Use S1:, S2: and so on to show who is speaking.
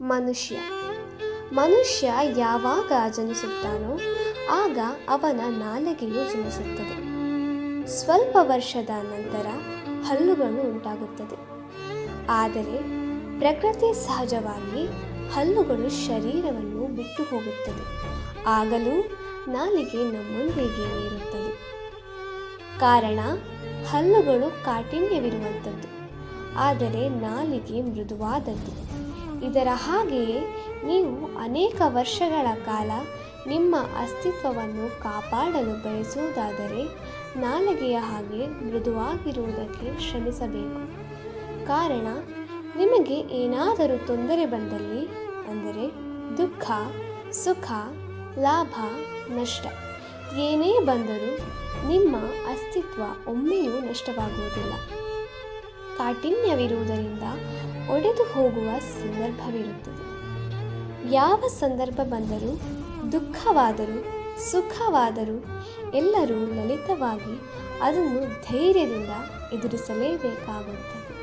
S1: ಮನುಷ್ಯ. ಮನುಷ್ಯ ಯಾವಾಗ ಜನಿಸುತ್ತಾನೋ ಆಗ ಅವನ ನಾಲಿಗೆಯು ಜನಿಸುತ್ತದೆ. ಸ್ವಲ್ಪ ವರ್ಷದ ನಂತರ ಹಲ್ಲುಗಳು ಉಂಟಾಗುತ್ತದೆ. ಆದರೆ ಪ್ರಕೃತಿ ಸಹಜವಾಗಿ ಹಲ್ಲುಗಳು ಶರೀರವನ್ನು ಬಿಟ್ಟು ಹೋಗುತ್ತದೆ. ಆಗಲೂ ನಾಲಿಗೆ ನಮ್ಮೊಂದಿಗೆ ಇರುತ್ತದೆ. ಕಾರಣ ಹಲ್ಲುಗಳು ಕಾಠಿಣ್ಯವಿರುವಂಥದ್ದು. ಆದರೆ ನಾಲಿಗೆ ಮೃದುವಾದದ್ದು. ಇದರ ಹಾಗೆಯೇ ನೀವು ಅನೇಕ ವರ್ಷಗಳ ಕಾಲ ನಿಮ್ಮ ಅಸ್ತಿತ್ವವನ್ನು ಕಾಪಾಡಲು ಬಯಸುವುದಾದರೆ ನಾಲಿಗೆಯ ಹಾಗೆ ಮೃದುವಾಗಿರುವುದಕ್ಕೆ ಶ್ರಮಿಸಬೇಕು. ಕಾರಣ, ನಿಮಗೆ ಏನಾದರೂ ತೊಂದರೆ ಬಂದಲ್ಲಿ, ಅಂದರೆ ದುಃಖ, ಸುಖ, ಲಾಭ, ನಷ್ಟ, ಏನೇ ಬಂದರೂ ನಿಮ್ಮ ಅಸ್ತಿತ್ವ ಒಮ್ಮೆಯೂ ನಷ್ಟವಾಗುವುದಿಲ್ಲ. ಕಾಠಿಣ್ಯವಿರುವುದರಿಂದ ಒಡೆದು ಹೋಗುವ ಸಂದರ್ಭವಿರುತ್ತದೆ. ಯಾವ ಸಂದರ್ಭ ಬಂದರೂ ದುಃಖವಾದರೂ ಸುಖವಾದರೂ ಎಲ್ಲರೂ ಲಲಿತವಾಗಿ ಅದನ್ನು ಧೈರ್ಯದಿಂದ ಎದುರಿಸಲೇಬೇಕಾಗುತ್ತದೆ.